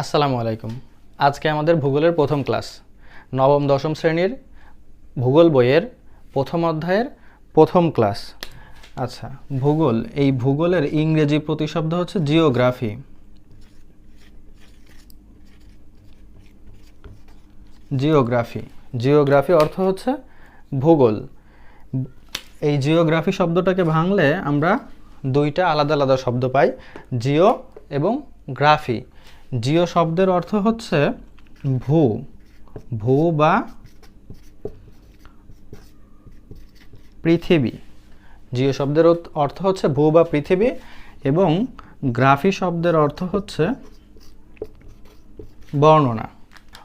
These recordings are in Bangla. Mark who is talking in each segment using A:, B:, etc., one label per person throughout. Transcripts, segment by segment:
A: আসসালামু আলাইকুম। আজকে আমাদের ভূগোলের প্রথম ক্লাস। নবম, দশম শ্রেণির ভূগোল বইয়ের প্রথম অধ্যায়ের প্রথম ক্লাস। আচ্ছা ভূগোল, এই ভূগোলের ইংরেজি প্রতিশব্দ হচ্ছে জিওগ্রাফি। জিওগ্রাফি। জিওগ্রাফি অর্থ হচ্ছে ভূগোল। এই জিওগ্রাফি শব্দটাকে ভাঙলে আমরা দুইটা আলাদা আলাদা শব্দ পাই, জিও এবং গ্রাফি। জিও শব্দের অর্থ হচ্ছে ভূ ভূ বা পৃথিবী। জিও শব্দের অর্থ- হচ্ছে ভূ বা পৃথিবী এবং গ্রাফি শব্দের অর্থ হচ্ছে বর্ণনা।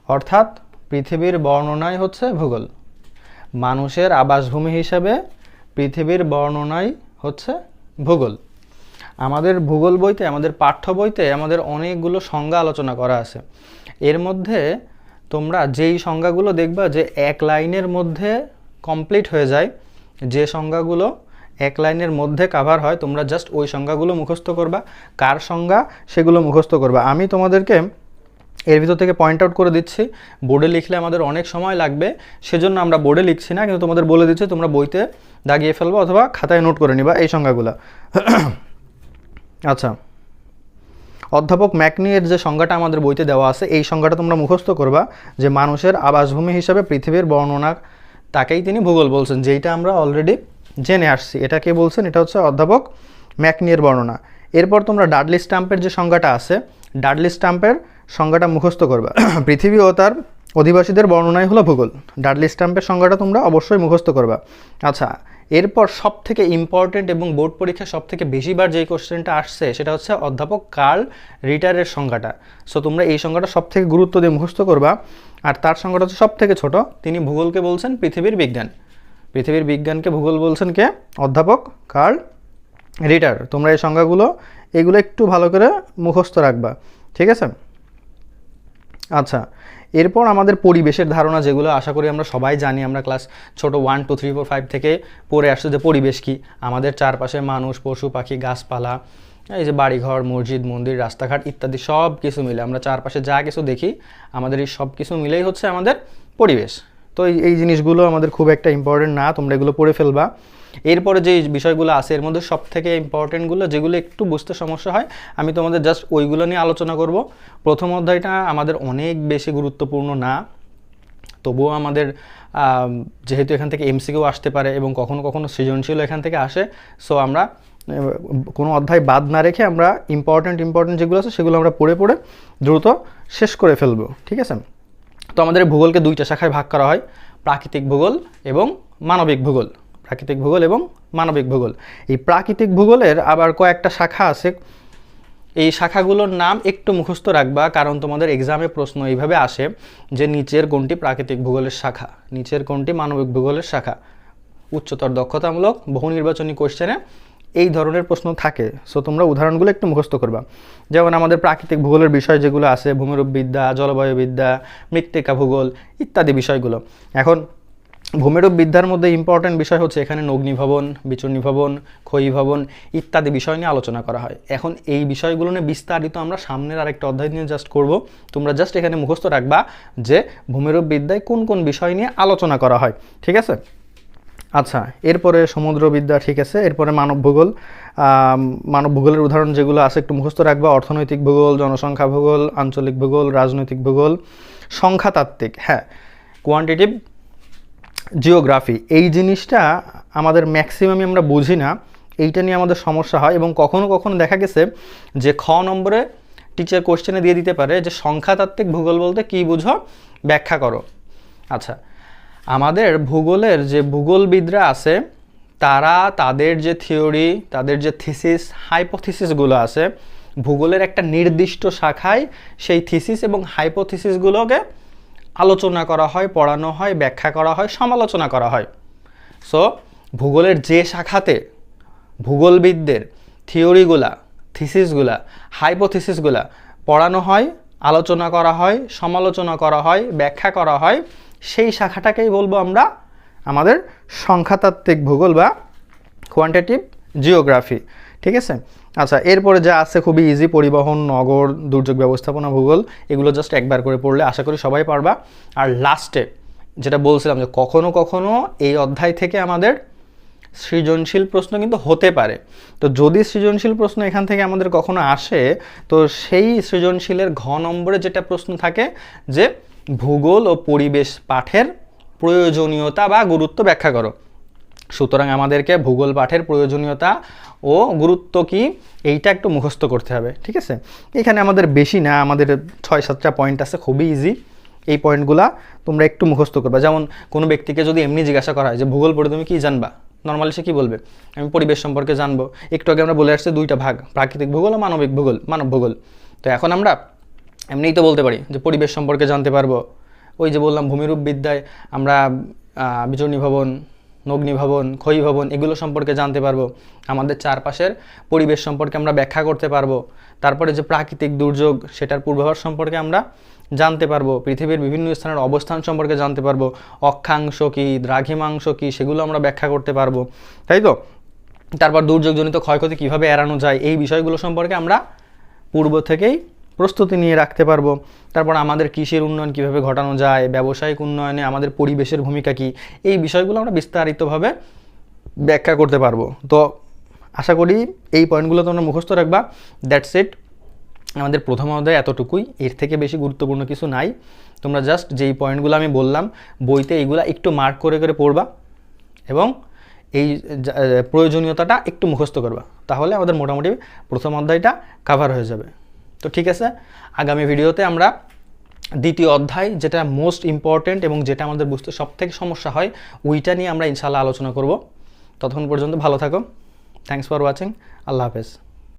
A: অর্থাৎ পৃথিবীর বর্ণনাই হচ্ছে ভূগোল। মানুষের আবাসভূমি হিসেবে পৃথিবীর বর্ণনাই হচ্ছে ভূগোল। আমাদের ভূগোল বইতে, আমাদের পাঠ্য বইতে আমাদের অনেকগুলো সংজ্ঞা আলোচনা করা আছে। এর মধ্যে তোমরা যেই সংজ্ঞাগুলো দেখবা যে এক লাইনের মধ্যে কমপ্লিট হয়ে যায়, যে সংজ্ঞাগুলো এক লাইনের মধ্যে কাভার হয়, তোমরা জাস্ট ওই সংজ্ঞাগুলো মুখস্থ করবা। কার সংজ্ঞা? সেগুলো মুখস্থ করবা। আমি তোমাদেরকে এর ভিতর থেকে পয়েন্ট আউট করে দিচ্ছি। বোর্ডে লিখলে আমাদের অনেক সময় লাগবে, সেজন্য আমরা বোর্ডে লিখছি না, কিন্তু তোমাদের বলে দিচ্ছি, তোমরা বইতে দাগিয়ে ফেলব অথবা খাতায় নোট করে নিবা এই সংজ্ঞাগুলো। আচ্ছা। অধ্যাপক ম্যাকনিয়ের যে সংজ্ঞাটা আমাদের বইতে দেওয়া আছে, এই সংজ্ঞাটা তোমরা মুখস্থ করবা যে মানুষের আবাসভূমি হিসাবে পৃথিবীর বর্ণনা তাকেই তিনি ভূগোল বলছেন, যেইটা আমরা অলরেডি জেনে আসছি। এটা কে বলছেন? এটা হচ্ছে অধ্যাপক ম্যাকনিয়ের বর্ণনা। এরপর তোমরা ডাডলি স্টাম্পের যে সংজ্ঞাটা আছে, ডাডলি স্টাম্পের সংজ্ঞাটা মুখস্থ করবা। পৃথিবী ও তার অধিবাসীদের বর্ণনাই হলো ভূগোল। ডাডলি স্টাম্পের সংজ্ঞাটা তোমরা অবশ্যই মুখস্থ করবা। আচ্ছা এরপর সব থেকে ইম্পর্টেন্ট এবং বোর্ড পরীক্ষা সব থেকে বেশিবার যেই কোশ্চেনটা আসছে, সেটা হচ্ছে অধ্যাপক কার্ল রিটারের সংজ্ঞাটা। সো তোমরা এই সংজ্ঞাটা সব থেকে গুরুত্ব দিয়ে মুখস্থ করবা। আর তার সংজ্ঞাটা হচ্ছে সব থেকে ছোট। তিনি ভূগোলকে বলছেন পৃথিবীর বিজ্ঞান। পৃথিবীর বিজ্ঞানকে ভূগোল বলছেন কে? অধ্যাপক কার্ল রিটার। তোমরা এই সংজ্ঞাগুলো, এগুলো একটু ভালো করে মুখস্থ রাখবা। ঠিক আছে? আচ্ছা এরপর আমাদের পরিবেশের ধারণা যেগুলো, আশা করি আমরা সবাই জানি, আমরা ক্লাস ছোট one two three four five থেকে পড়ে আসছে যে পরিবেশ কী। আমাদের চারপাশে মানুষ, পশু, পাখি, গাছপালা, এই যে বাড়িঘর, মসজিদ, মন্দির, রাস্তাঘাট ইত্যাদি সব কিছু মিলে, আমরা চারপাশে যা কিছু দেখি, আমাদের এই সব কিছু মিলেই হচ্ছে আমাদের পরিবেশ। তো এই জিনিসগুলো আমাদের খুব একটা ইম্পর্টেন্ট না, তোমরা এগুলো পড়ে ফেলবা। এরপরে যে বিষয়গুলো আছে, এর মধ্যে সব থেকে ইম্পর্টেন্টগুলো যেগুলো একটু বুঝতে সমস্যা হয়, আমি তোমাদের জাস্ট ওইগুলো নিয়ে আলোচনা করব। প্রথম অধ্যায়টা আমাদের অনেক বেশি গুরুত্বপূর্ণ না, তবুও আমাদের যেহেতু এখান থেকে এমসিকিউ আসতে পারে এবং কখনো কখনো সৃজনশীল এখান থেকে আসে সো আমরা কোনো অধ্যায় বাদ না রেখে আমরা ইম্পর্ট্যান্ট ইম্পর্ট্যান্ট যেগুলো আছে, সেগুলো আমরা পড়ে পড়ে দ্রুত শেষ করে ফেলব, ঠিক আছে? তো আমাদের ভূগোলকে দুইটা শাখায় ভাগ করা হয়, প্রাকৃতিক ভূগোল এবং মানবিক ভূগোল। প্রাকৃতিক ভূগোল এবং মানবিক ভূগোল। এই প্রাকৃতিক ভূগোলের আবার কয়েকটা শাখা আছে। এই শাখাগুলোর নাম একটু মুখস্থ রাখবা, কারণ তোমাদের এক্সামে প্রশ্ন এইভাবে আসে যে নিচের কোনটি প্রাকৃতিক ভূগোলের শাখা, নিচের কোনটি মানবিক ভূগোলের শাখা? উচ্চতর দক্ষতামূলক, বহু নির্বাচনী কোশ্চেনে এই ধরনের প্রশ্ন থাকে। সো তোমরা উদাহরণগুলো একটু মুখস্থ করবা। যেমন আমাদের প্রাকৃতিক ভূগোলের বিষয় যেগুলো আছে, ভূমিরূপবিদ্যা, জলবায়ুবিদ্যা, মৃত্তিকা ভূগোল ইত্যাদি বিষয়গুলো। এখন ভূমিরূপ বিদ্যার মধ্যে ইম্পর্ট্যান্ট বিষয় হচ্ছে এখানে নগ্নি ভবন বিচূর্ণী ভবন ক্ষয়ী ভবন ইত্যাদি বিষয় নিয়ে আলোচনা করা হয়। এখন এই বিষয়গুলো নিয়ে বিস্তারিত আমরা সামনের আরেকটা অধ্যায় নিয়ে জাস্ট করব। তোমরা জাস্ট এখানে মুখস্থ রাখবা যে ভূমিরূপ বিদ্যায় কোন কোন বিষয় নিয়ে আলোচনা করা হয়। ঠিক আছে? আচ্ছা এরপরে সমুদ্রবিদ্যা ঠিক আছে, এরপরে মানব ভূগোল। মানব ভূগোলের উদাহরণ যেগুলো আছে একটু মুখস্থ রাখবা, অর্থনৈতিক ভূগোল, জনসংখ্যা ভূগোল, আঞ্চলিক ভূগোল, রাজনৈতিক ভূগোল, সংখ্যাতাত্ত্বিক হ্যাঁ কোয়ান্টিটিভ জিওগ্রাফি এই জিনিসটা আমাদের ম্যাক্সিমামই আমরা বুঝি না, এইটা নিয়ে আমাদের সমস্যা হয় এবং কখনো কখনো দেখা গেছে যে খ নম্বরে টিচার কোশ্চেনে দিয়ে দিতে পারে যে সংখ্যাতাত্ত্বিক ভূগোল বলতে কী বুঝো? ব্যাখ্যা করো। আচ্ছা আমাদের ভূগোলের যে ভূগোলবিদরা আছে, তারা তাদের যে থিওরি, তাদের যে থিসিস, হাইপোথিসিসগুলো আছে, ভূগোলের একটা নির্দিষ্ট শাখায় সেই থিসিস এবং হাইপোথিসিসগুলোকে আলোচনা করা হয়, পড়ানো হয়, ব্যাখ্যা করা হয়, সমালোচনা করা হয়। সো ভূগোলের যে শাখাতে ভূগোলবিদদের থিওরিগুলা, থিসিসগুলা, হাইপোথিসিসগুলা পড়ানো হয়, আলোচনা করা হয়, সমালোচনা করা হয়, ব্যাখ্যা করা হয় সেই শাখাটাকেই বলব আমরা আমাদের সংখ্যাতাত্ত্বিক ভূগোল বা কোয়ান্টিটিভ জিওগ্রাফি ঠিক আছে? আচ্ছা এরপরে যা আছে খুবই ইজি পরিবহন, নগর, দুর্যোগ ব্যবস্থাপনা, ভূগোল, এগুলো জাস্ট একবার করে পড়লে আশা করি সবাই পারবা। আর লাস্টে যেটা বলছিলাম যে কখনো কখনো এই অধ্যায় থেকে আমাদের সৃজনশীল প্রশ্ন কিন্তু হতে পারে। তো যদি সৃজনশীল প্রশ্ন এখান থেকে আমাদের কখনো আসে, তো সেই সৃজনশীলের ঘ নম্বরে যেটা প্রশ্ন থাকে যে ভূগোল ও পরিবেশ পাঠের প্রয়োজনীয়তা বা গুরুত্ব ব্যাখ্যা করো। সুতরাং আমাদেরকে ভূগোল পাঠের প্রয়োজনীয়তা ও গুরুত্ব কি, এইটা একটু মুখস্থ করতে হবে, ঠিক আছে? এখানে আমাদের বেশি না, আমাদের ছয় সাতটা পয়েন্ট আছে, খুবই ইজি এই পয়েন্টগুলা তোমরা একটু মুখস্থ করবে। যেমন কোনো ব্যক্তিকে যদি এমনি জিজ্ঞাসা করা হয় যে, ভূগোল পড়ে তুমি কী জানবা? নর্মালি সে কী বলবে? আমি পরিবেশ সম্পর্কে জানব। একটু আগে আমরা বলে আসছি দুইটা ভাগ, প্রাকৃতিক ভূগোল ও মানবিক ভূগোল, মানব ভূগোল। তো এখন আমরা এমনিই তো বলতে পারি যে পরিবেশ সম্পর্কে জানতে পারব। ওই যে বললাম ভূমিরূপ বিদ্যায় আমরা বিচরণী ভবন, নগ্নি ভবন, ক্ষয়ী ভবন এগুলো সম্পর্কে জানতে পারব। আমাদের চারপাশের পরিবেশ সম্পর্কে আমরা ব্যাখ্যা করতে পারব। তারপরে যে প্রাকৃতিক দুর্যোগ সেটার পূর্বাভাস সম্পর্কে আমরা জানতে পারব। পৃথিবীর বিভিন্ন স্থানের অবস্থান সম্পর্কে জানতে পারব। অক্ষাংশ কী, দ্রাঘিমাংশ কী, সেগুলো আমরা ব্যাখ্যা করতে পারব। তাই তো? তারপর দুর্যোগজনিত ক্ষয়ক্ষতি কীভাবে এড়ানো যায়, এই বিষয়গুলো সম্পর্কে আমরা পূর্ব থেকেই প্রস্তুতি নিয়ে রাখতে পারব। তারপর আমাদের কৃষির উন্নয়ন কীভাবে ঘটানো যায়, ব্যবসায়িক উন্নয়নে আমাদের পরিবেশের ভূমিকা কী, এই বিষয়গুলো আমরা বিস্তারিতভাবে ব্যাখ্যা করতে পারব। তো আশা করি এই পয়েন্টগুলো তোমরা মুখস্থ রাখবা। দ্যাটস ইট আমাদের প্রথম অধ্যায় এতটুকুই। এর থেকে বেশি গুরুত্বপূর্ণ কিছু নাই। তোমরা জাস্ট যেই পয়েন্টগুলো আমি বললাম, বইতে এইগুলা একটু মার্ক করে করে পড়বা এবং এই প্রয়োজনীয়তাটা একটু মুখস্থ করবা। তাহলে আমাদের মোটামুটি প্রথম অধ্যায়টা কাভার হয়ে যাবে। তো ঠিক আছে, আগামী ভিডিওতে আমরা দ্বিতীয় অধ্যায়, যেটা মোস্ট ইম্পর্ট্যান্ট এবং যেটা আমাদের বুঝতে সব থেকে সমস্যা হয়, ওইটা নিয়ে আমরা ইনশাল্লাহ আলোচনা করব। ততক্ষণ পর্যন্ত ভালো থাকো। থ্যাংকস ফর ওয়াচিং আল্লাহ হাফেজ।